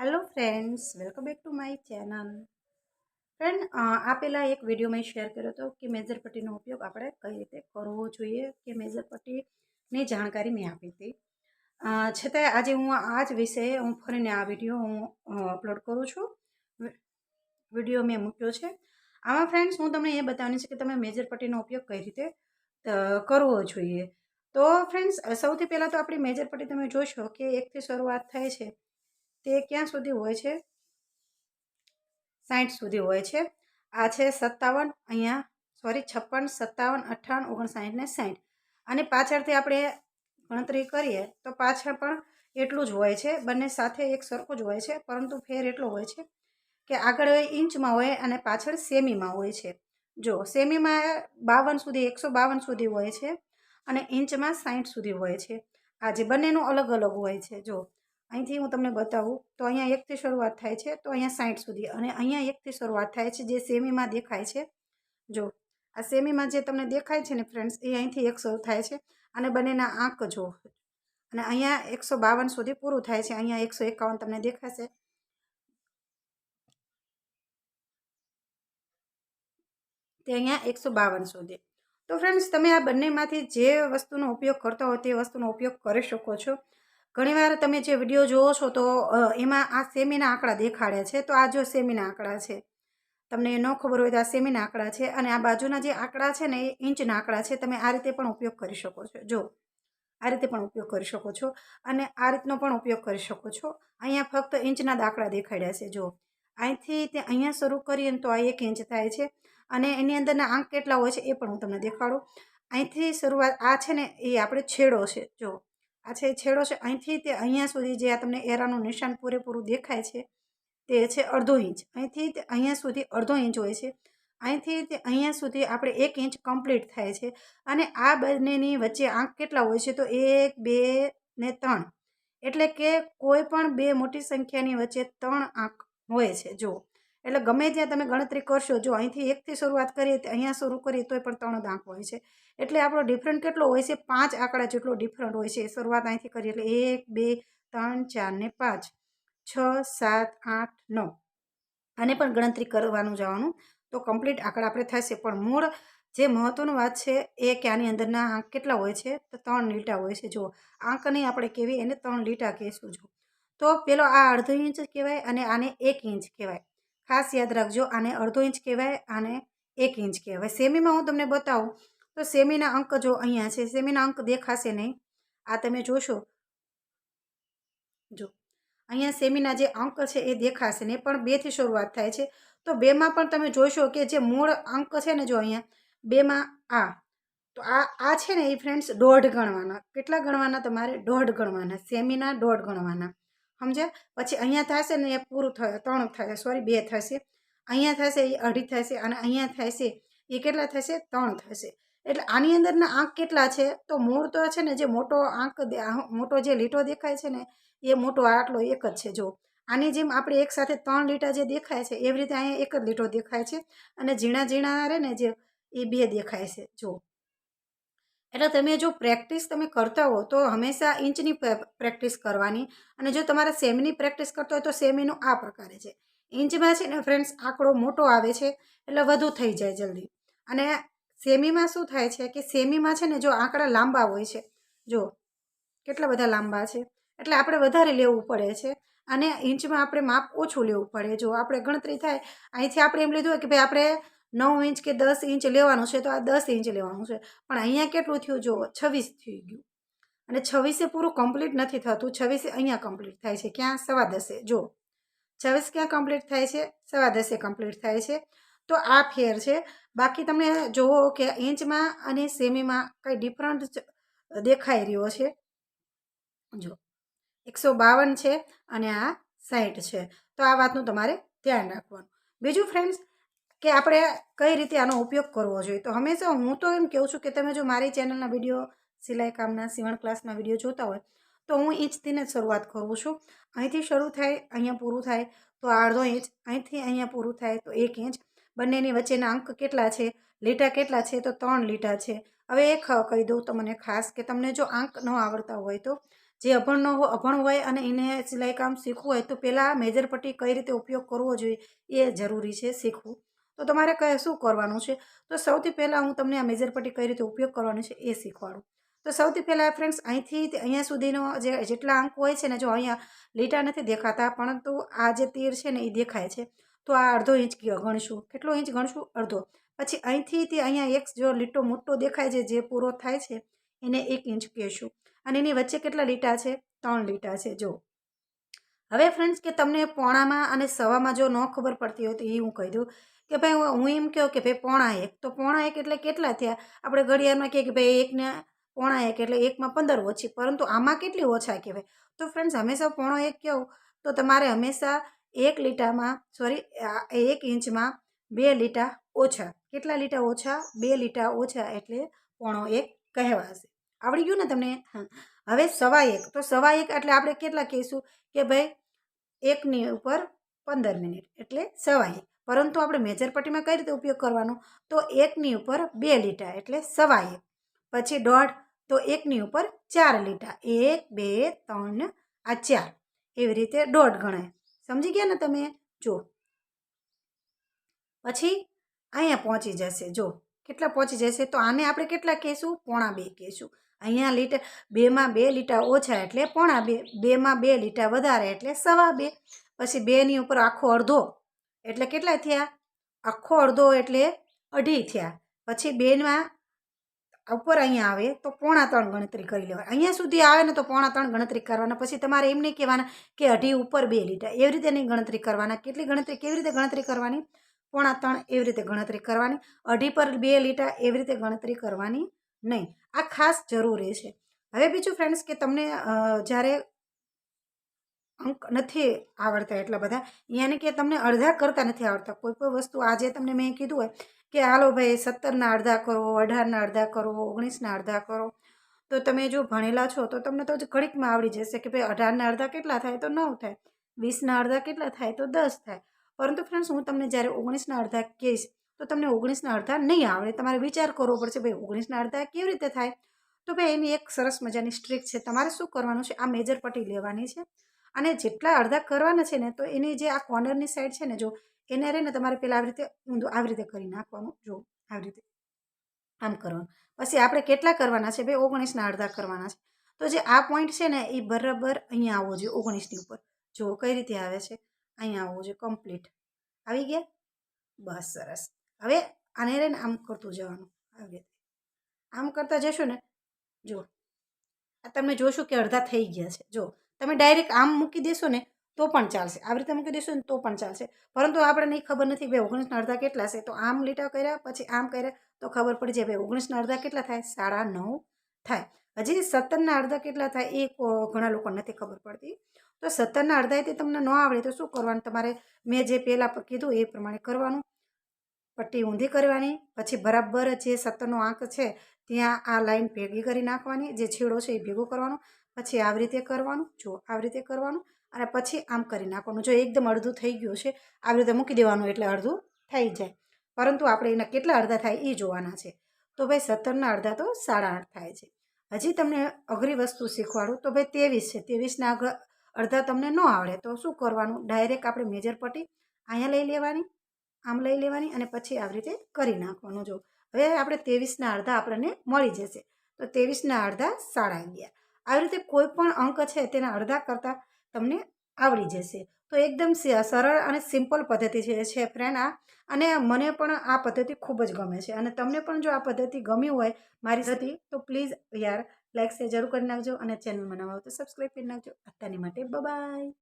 Hello friends welcome back to my channel friend આ પહેલાં એક વીડિયો મેં શેર કર્યો હતો કે મેજર પટ્ટીનો ઉપયોગ આપણે કઈ રીતે કરવો જોઈએ કે મેજર પટ્ટીની જાણકારી મેં આપી હતી. છતાંય આજે હું આ જ વિશે હું ફરીને આ વીડિયો હું અપલોડ કરું છું. વીડિયો મેં મૂક્યો છે. આમાં ફ્રેન્ડ્સ હું તમને એ બતાવવાની છે કે તમે મેજર પટ્ટીનો ઉપયોગ કઈ રીતે કરવો જોઈએ. તો ફ્રેન્ડ્સ સૌથી પહેલાં તો આપણી મેજર પટ્ટી તમે જોશો કે એકથી શરૂઆત થાય છે. તે ક્યાં સુધી હોય છે? સાઠ સુધી હોય છે. આ છે સત્તાવન, અહીંયા સોરી છપ્પન, સત્તાવન, અઠ્ઠાવન, ઓગણસાઠ ને સાઠ અને પાછળથી આપણે ગણતરી કરીએ તો પાછળ પણ એટલું જ હોય છે. બંને સાથે એક સરખું જ હોય છે, પરંતુ ફેર એટલો હોય છે કે આગળ ઇંચમાં હોય અને પાછળ સેમીમાં હોય છે. જો, સેમીમાં બાવન સુધી, એકસો બાવન સુધી હોય છે અને ઇંચમાં સાઠ સુધી હોય છે. આ જે બંનેનું અલગ અલગ હોય છે, જો. અહીંથી હું તમને બતાવું, તો અહીંયા એકથી શરૂઆત થાય છે, તો અહીંયા સાઠ સુધી. અને અહીંયા એકથી શરૂઆત થાય છે, જે સેમીમાં દેખાય છે. જો, આ સેમીમાં જે તમને દેખાય છે ને ફ્રેન્ડ્સ, એ અહીંથી એક શરૂ થાય છે. અને બંનેના આંક જો, અને અહીંયા એકસો બાવન સુધી પૂરું થાય છે. અહીંયા એકસો એકાવન તમને દેખાશે. તે અહીંયા એકસો બાવન સુધી. તો ફ્રેન્ડ્સ, તમે આ બંનેમાંથી જે વસ્તુનો ઉપયોગ કરતા હો, તે વસ્તુનો ઉપયોગ કરી શકો છો. ઘણીવાર તમે જે વીડિયો જોવો છો તો એમાં આ સેમીના આંકડા દેખાડે છે. તો આ જો સેમીના આંકડા છે. તમને ન ખબર હોય તો આ સેમીના આંકડા છે અને આ બાજુના જે આંકડા છે ને એ ઇંચના આંકડા છે. તમે આ રીતે પણ ઉપયોગ કરી શકો છો. જો, આ રીતે પણ ઉપયોગ કરી શકો છો. અને આ રીતનો પણ ઉપયોગ કરી શકો છો. અહીંયા ફક્ત ઇંચના દાખલા દેખાડ્યા છે. જો, અહીંથી તે અહીંયા શરૂ કરીએ તો આ એક ઇંચ થાય છે. અને એની અંદરના આંક કેટલા હોય છે એ પણ હું તમને દેખાડું. અહીંથી શરૂઆત આ છે ને એ આપણે છેડો છે. જો આ છે છેડો છે. અહીંથી તે અહીંયા સુધી જે આ તમને એરાનું નિશાન પૂરેપૂરું દેખાય છે, તે છે અડધો ઇંચ. અહીંથી તે અહીંયા સુધી અડધો ઇંચ હોય છે. અહીંથી તે અહીંયા સુધી આપણે એક ઇંચ કમ્પ્લીટ થાય છે. અને આ બંનેની વચ્ચે આંક કેટલા હોય છે? તો એક, બે ને ત્રણ. એટલે કે કોઈ પણ બે મોટી સંખ્યાની વચ્ચે ત્રણ આંક હોય છે. જો એટલે ગમે ત્યાં તમે ગણતરી કરશો, જો અહીંથી એકથી શરૂઆત કરીએ તો અહીંયા શરૂ કરીએ તોય પણ ત્રણ આંક હોય છે. એટલે આપણો ડિફરન્ટ કેટલો હોય છે? પાંચ આંકડા જેટલો ડિફરન્ટ હોય છે. શરૂઆત અહીંથી કરીએ એટલે એક, બે, ત્રણ, ચાર ને પાંચ, છ, સાત, આઠ, નવ. આને પણ ગણતરી કરવાનું જવાનું. તો કમ્પ્લીટ આંકડા આપણે થશે. પણ મૂળ જે મહત્ત્વનું વાત છે એ કે આની અંદરના આંક કેટલા હોય છે? તો ત્રણ લીટા હોય છે. જો આંક નહીં આપણે કહેવી, એને ત્રણ લીટા કહીશું. જો તો પેલો આ અડધો ઇંચ કહેવાય અને આને એક ઇંચ કહેવાય. ખાસ યાદ રાખજો, આને અડધો ઇંચ કહેવાય, આને એક ઇંચ કહેવાય. સેમીમાં હું તમને બતાવું, તો સેમીના અંક જો અહીંયા છે, સેમીના અંક દેખાશે નહીં. આ તમે જોશો. જો, અહીંયા સેમીના જે અંક છે એ દેખાશે ને પણ બેથી શરૂઆત થાય છે. તો બેમાં પણ તમે જોશો કે જે મૂળ અંક છે ને જો અહીંયા, બેમાં આ. તો આ આ છે ને એ ફ્રેન્ડ્સ દોઢ ગણવાના. કેટલા ગણવાના તમારે? દોઢ ગણવાના. સેમીના દોઢ ગણવાના. સમજ્યા? પછી અહીંયા થશે ને એ પૂરું થયું ત્રણ થશે સોરી બે થશે. અહીંયા થશે, એ અઢી થશે, અને અહીંયા થશે, એ કેટલા થશે? ત્રણ થશે. એટલે આની અંદરના આંક કેટલા છે? તો મૂળ તો છે ને, જે મોટો આંક મોટો જે લીટો દેખાય છે ને, એ મોટો આટલો એક જ છે જો આની જેમ આપણે એક સાથે ત્રણ લીટા જે દેખાય છે, એવી રીતે અહીંયા એક જ લીટો દેખાય છે, અને ઝીણા ઝીણા રહે ને જે, એ બે દેખાય છે જો એટલે તમે જો પ્રેક્ટિસ તમે કરતા હો, તો હંમેશા ઇંચની પ્રેક્ટિસ કરવાની. અને જો તમારે સેમીની પ્રેક્ટિસ કરતો હોય, તો સેમીનું આ પ્રકારે છે. ઇંચમાં છે ને ફ્રેન્ડ્સ, આંકડો મોટો આવે છે, એટલે વધુ થઈ જાય જલ્દી. અને સેમીમાં શું થાય છે કે સેમીમાં છે ને જો આંકડા લાંબા હોય છે, જો કેટલા બધા લાંબા છે, એટલે આપણે વધારે લેવું પડે છે. અને ઇંચમાં આપણે માપ ઓછું લેવું પડે. જો આપણે ગણતરી થાય, અહીંથી આપણે એમ લીધું હોય કે ભાઈ આપણે નવ ઇંચ કે દસ ઇંચ લેવાનું છે તો આ દસ ઇંચ લેવાનું છે. પણ અહીંયા કેટલું થયું? જુઓ, છવ્વીસ થઈ ગયું. અને છવ્વીસે પૂરું કમ્પ્લીટ નથી થતું. છવ્વીસે અહીંયા કમ્પ્લીટ થાય છે. ક્યાં? સવા દસે. જુઓ, છવ્વીસ ક્યાં કમ્પ્લીટ થાય છે? સવા દસે કમ્પ્લીટ થાય છે. તો આ ફેર છે. બાકી તમે જુઓ કે ઇંચમાં અને સેમીમાં કંઈ ડિફરન્ટ દેખાઈ રહ્યો છે. જો એકસો બાવન છે અને આ સાઠ છે. તો આ વાતનું તમારે ધ્યાન રાખવાનું. બીજું ફ્રેન્ડ્સ કે આપણે કઈ રીતે આનો ઉપયોગ કરવો જોઈએ? તો હંમેશા હું તો એમ કહું છું કે તમે જો મારી ચેનલના વીડિયો, સિલાઈ કામના, સીવણ ક્લાસના વીડિયો જોતા હોય, તો હું ઇંચથીને જ શરૂઆત કરું છું. અહીંથી શરૂ થાય, અહીંયા પૂરું થાય, તો અડધો ઇંચ અહીંથી અહીંયા પૂરું થાય, તો એક ઇંચ બંનેની વચ્ચેના અંક કેટલા છે? લીટા કેટલા છે? તો ત્રણ લીટા છે. હવે એ કહી દઉં તમને ખાસ કે તમને જો આંક ન આવડતા હોય તો, જે અભણ ન અભણ હોય અને એને સિલાઈ કામ શીખવું હોય તો પહેલાં મેજર પટ્ટી કઈ રીતે ઉપયોગ કરવો જોઈએ એ જરૂરી છે શીખવું. તો તમારે કયા શું કરવાનું છે? તો સૌથી પહેલાં હું તમને આ મેજર પટ્ટી કઈ રીતે ઉપયોગ કરવાનો છે એ શીખવાડું. તો સૌથી પહેલાં ફ્રેન્ડ્સ અહીંથી અહીંયા સુધીનો જે જેટલા અંક હોય છે ને જો અહીંયા લીટા નથી દેખાતા, પરંતુ આ જે તીર છે ને એ દેખાય છે, તો આ અડધો ઇંચ ગણશું. કેટલો ઇંચ ગણશું? અડધો. પછી અહીંથી તે અહીંયા એક જો લીટો મોટો દેખાય છે જે પૂરો થાય છે, એને એક ઇંચ કહેશું. અને એની વચ્ચે કેટલા લીટા છે? ત્રણ લીટા છે, જો. હવે ફ્રેન્ડ્સ કે તમને પોણામાં અને સવામાં જો ન ખબર પડતી હોય તો એ હું કહી દઉં કે ભાઈ, હું- એમ કહું કે ભાઈ, પોણા એક. તો પોણા એક એટલે કેટલા થયા? આપણે ઘડિયાળમાં કહીએ કે ભાઈ એકને પોણા એક એટલે એકમાં પંદર ઓછી. પરંતુ આમાં કેટલી ઓછા કહેવાય? તો ફ્રેન્ડ્સ હંમેશા પોણો એક કહું તો તમારે હંમેશા એક લીટામાં સોરી એક ઇંચમાં બે લીટા ઓછા. કેટલા લીટા ઓછા? બે લીટા ઓછા એટલે પોણો એક કહેવાશે. આવડી ગયું ને તમને? હવે સવા એક. તો સવા એક એટલે આપણે કેટલા કહીશું? કે ભાઈ એકની ઉપર પંદર મિનિટ એટલે સવા એક. પરંતુ આપણે મેજર પટ્ટીમાં કઈ રીતે ઉપયોગ કરવાનો? તો એકની ઉપર બે લીટા એટલે સવા એક. પછી દોઢ, તો એકની ઉપર ચાર લીટા. એક, બે, ત્રણ, આ ચાર. એવી રીતે દોઢ ગણાય. સમજી ગયા ને તમે? જો. પછી અહીંયા પહોંચી જશે. જો. કેટલા પહોંચી જશે? તો આને આપણે કેટલા કહેશું? પોણા બે કહીશું. અહીંયા લીટર, બેમાં બે લીટા ઓછા એટલે પોણા બે, બેમાં બે લીટા વધારે એટલે સવા બે. પછી બેની ઉપર આખો અડધો એટલે કેટલા થયા? આખો અડધો એટલે અઢી થયા. પછી બેમાં ઉપર અહીંયા આવે તો પોણા ત્રણ ગણતરી કરી લેવાય. અહીંયા સુધી આવે ને તો પોણા ત્રણ ગણતરી કરવાના. પછી તમારે એમ નહીં કહેવાના કે અઢી ઉપર બે લીટા એવી રીતે નહીં ગણતરી કરવાના. કેટલી ગણતરી, કેવી રીતે ગણતરી કરવાની? પોણા ત્રણ એવી રીતે ગણતરી કરવાની. અઢી પર બે લીટા એવી રીતે ગણતરી કરવાની. નહીં, આ ખાસ જરૂરી છે. હવે બીજું ફ્રેન્ડ્સ કે તમને જ્યારે અંક નથી આવડતા એટલા બધા, યાની કે તમને અડધા કરતા નથી આવડતા. કોઈ પણ વસ્તુ આજે તમને મેં કીધું હોય કે, હાલો ભાઈ, સત્તરના અડધા કરો, અઢારના અડધા કરો, ઓગણીસના અડધા કરો. તો તમે જો ભણેલા છો, તો તમને તો જ ઘડીકમાં આવડી જશે કે, ભાઈ, અઢારના અડધા કેટલા થાય? તો નવ થાય. વીસના અડધા કેટલા થાય? તો દસ થાય. પરંતુ ફ્રેન્ડ્સ હું તમને જ્યારે ઓગણીસના અડધા કહીશ તો તમને ઓગણીસના અડધા નહીં આવડે. તમારે વિચાર કરવો પડશે, ભાઈ, ઓગણીસના અડધા કેવી રીતે થાય? તો ભાઈ, એની એક સરસ મજાની સ્ટ્રીક છે. તમારે શું કરવાનું છે? આ મેજર પટ્ટી લેવાની છે. અને જેટલા અડધા કરવાના છે ને, તો એની જે આ કોર્નરની સાઈડ છે ને, જો, એને રહીને તમારે પહેલાં આવી રીતે ઊંધું આવી રીતે કરી નાખવાનું. જો, આવી રીતે આમ કરવાનું. પછી આપણે કેટલા કરવાના છે? ભાઈ, ઓગણીસના અડધા કરવાના છે. તો જે આ પોઈન્ટ છે ને, એ બરાબર અહીંયા આવવો જોઈએ, ઓગણીસની ઉપર. જો, કઈ રીતે આવે છે? અહીંયા આવવું જોઈએ કમ્પ્લીટ આવી ગયા? બસ, સરસ. હવે આને રહીને આમ કરતું જવાનું, આવી રીતે. આમ કરતા જશો ને જો આ તમે જોશો કે અડધા થઈ ગયા છે. જો તમે ડાયરેક્ટ આમ મૂકી દેશો ને, તો પણ ચાલશે. આવી રીતે મૂકી દેશો ને, તો પણ ચાલશે. પરંતુ આપણે નહીં ખબર નથી ભાઈ ઓગણીસના અડધા કેટલા છે. તો આમ લીટા કર્યા, પછી આમ કર્યા, તો ખબર પડી જાય, ભાઈ ઓગણીસના અડધા કેટલા થાય? સાડા નવ થાય. હજી સત્તરના અડધા કેટલા થાય એ ઘણા લોકો નથી ખબર પડતી. તો સત્તરના અડધાથી તમને ન આવડે તો શું કરવાનું? તમારે મેં જે પહેલાં કીધું એ પ્રમાણે કરવાનું. પટ્ટી ઊંધી કરવાની, પછી બરાબર જે સત્તરનો આંક છે, ત્યાં આ લાઈન ભેગી કરી નાખવાની, જે છેડો છે એ ભેગો કરવાનો, પછી આવી રીતે કરવાનું જો આવી રીતે કરવાનું, અને પછી આમ કરી નાખવાનું. જો એકદમ અડધું થઈ ગયું છે આવી રીતે મૂકી દેવાનું એટલે અડધું થઈ જાય. પરંતુ આપણે એના કેટલા અડધા થાય એ જોવાના છે. તો ભાઈ સત્તરના અડધા તો સાડા આઠ થાય છે. હજી તમને અઘરી વસ્તુ શીખવાડું, તો ભાઈ ત્રેવીસ છે. ત્રેવીસના અડધા તમને ન આવડે, તો શું કરવાનું? ડાયરેક્ટ આપણે મેજર પટ્ટી અહીંયા લઈ લેવાની આમ લઈ લેવાની અને પછી આવી રીતે કરી નાખવાનું. જો, હવે આપણે ત્રેવીસના અડધા આપણને મળી જશે. તો ત્રેવીસના અડધા સાડા અગિયાર. આવી રીતે કોઈ પણ અંક છે તેના અડધા કરતાં તમને આવડી જશે. તો એકદમ સરળ અને સિમ્પલ પદ્ધતિ છે છે ફ્રેન્ડ આ. અને મને પણ આ પદ્ધતિ ખૂબ જ ગમે છે. અને તમને પણ જો આ પદ્ધતિ ગમી હોય મારી સાથે, તો પ્લીઝ યાર લાઇક શેર જરૂર કરી નાખજો અને ચેનલ બનાવો તો સબસ્ક્રાઈબ કરી નાખજો. અત્યારની માટે બાય